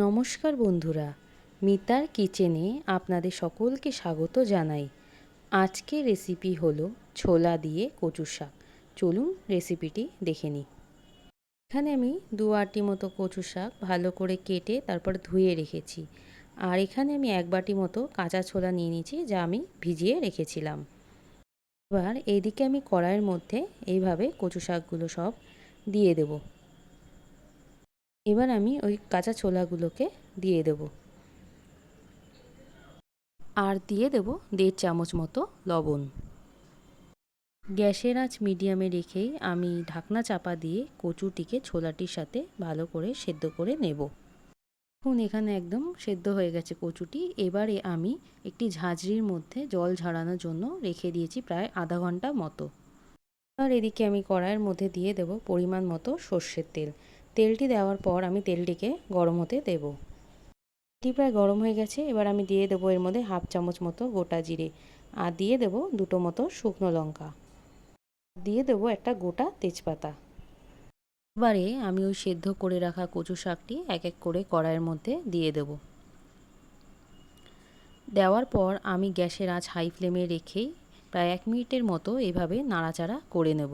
নমস্কার বন্ধুরা, মিতার কিচেনে আপনাদের সকলকে স্বাগত জানাই। আজকের রেসিপি হলো ছোলা দিয়ে কচু শাক। চলুন রেসিপিটি দেখে নিই। এখানে আমি দু আটি মতো কচু শাক ভালো করে কেটে তারপর ধুয়ে রেখেছি। আর এখানে আমি এক বাটি মতো কাঁচা ছোলা নিয়ে নিয়েছি যা আমি ভিজিয়ে রেখেছিলাম। এবার এদিকে আমি কড়াইয়ের মধ্যে এইভাবে কচু শাকগুলো সব দিয়ে দেবো। এবার আমি ওই কাঁচা ছোলাগুলোকে দিয়ে দেব। আর দিয়ে দেব দেড় চামচ মতো লবণ। গ্যাসের আঁচ মিডিয়ামে রেখেই আমি ঢাকনা চাপা দিয়ে কচুটিকে ছোলাটির সাথে ভালো করে সেদ্ধ করে নেব। এখন এখানে একদম সেদ্ধ হয়ে গেছে কচুটি। এবারে আমি একটি ঝাঁঝরির মধ্যে জল ঝাড়ানোর জন্য রেখে দিয়েছি প্রায় আধা ঘণ্টা মতো। আর এদিকে আমি কড়াইয়ের মধ্যে দিয়ে দেব পরিমাণ মতো সর্ষের তেল। তেলটি দেওয়ার পর আমি তেলটিকে গরম হতে দেব। তেলটি প্রায় গরম হয়ে গেছে, এবার আমি দিয়ে দেবো এর মধ্যে হাফ চামচ মতো গোটা জিরে আর দিয়ে দেবো দুটো মতো শুকনো লঙ্কা। দিয়ে দেবো একটা গোটা তেজপাতা। এবারে আমি ওই সেদ্ধ করে রাখা কচু শাকটি এক এক করে কড়াইয়ের মধ্যে দিয়ে দেব। দেওয়ার পর আমি গ্যাসের আঁচ হাই ফ্লেমে রেখেই প্রায় এক মিনিটের মতো এভাবে নাড়াচাড়া করে নেব।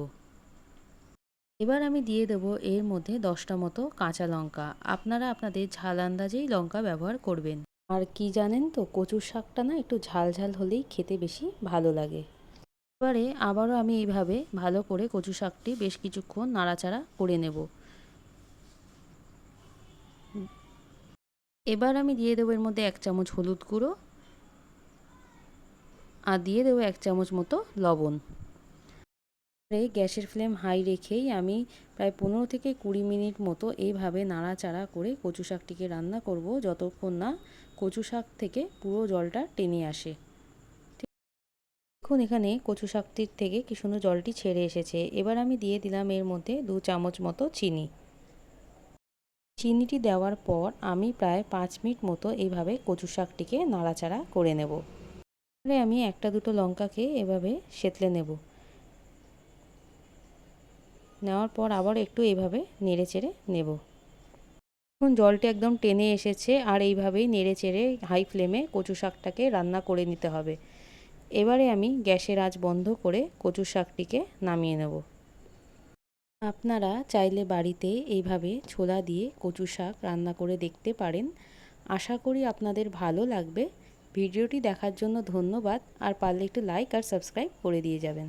এবার আমি দিয়ে দেব এর মধ্যে দশটা মতো কাঁচা লঙ্কা। আপনারা আপনাদের ঝাল আন্দাজেই লঙ্কা ব্যবহার করবেন। আর কি জানেন তো, কচুর শাকটা না একটু ঝাল ঝাল হলেই খেতে বেশি ভালো লাগে। এবারে আবারও আমি এইভাবে ভালো করে কচু শাকটি বেশ কিছুক্ষণ নাড়াচাড়া করে নেব। এবার আমি দিয়ে দেবো এর মধ্যে এক চামচ হলুদ গুঁড়ো। আর দিয়ে দেবো এক চামচ মতো লবণ। গ্যাসের ফ্লেম হাই রেখেই আমি প্রায় পনেরো থেকে কুড়ি মিনিট মতো এইভাবে নাড়াচাড়া করে কচু শাকটিকে রান্না করব যতক্ষণ না কচু শাক থেকে পুরো জলটা টেনে আসে। দেখুন এখানে কচু শাকটির থেকে কি সুন্দর জলটি ছেড়ে এসেছে। এবার আমি দিয়ে দিলাম এর মধ্যে দু চামচ মতো চিনি। চিনিটি দেওয়ার পর আমি প্রায় পাঁচ মিনিট মতো এইভাবে কচু শাকটিকে নাড়াচাড়া করে নেব। আমি একটা দুটো লঙ্কাকে এভাবে সেতলে নেব। নেওয়ার পর আবার একটু এইভাবে নেড়ে চেড়ে নেব। এখন জলটি একদম টেনে এসেছে আর এইভাবেই নেড়ে চেড়ে হাই ফ্লেমে কচু শাকটাকে রান্না করে নিতে হবে। এবারে আমি গ্যাসের আঁচ বন্ধ করে কচু শাকটিকে নামিয়ে নেব। আপনারা চাইলে বাড়িতে এইভাবে ছোলা দিয়ে কচু শাক রান্না করে দেখতে পারেন। আশা করি আপনাদের ভালো লাগবে। ভিডিওটি দেখার জন্য ধন্যবাদ। আর পারলে একটু লাইক আর সাবস্ক্রাইব করে দিয়ে যাবেন।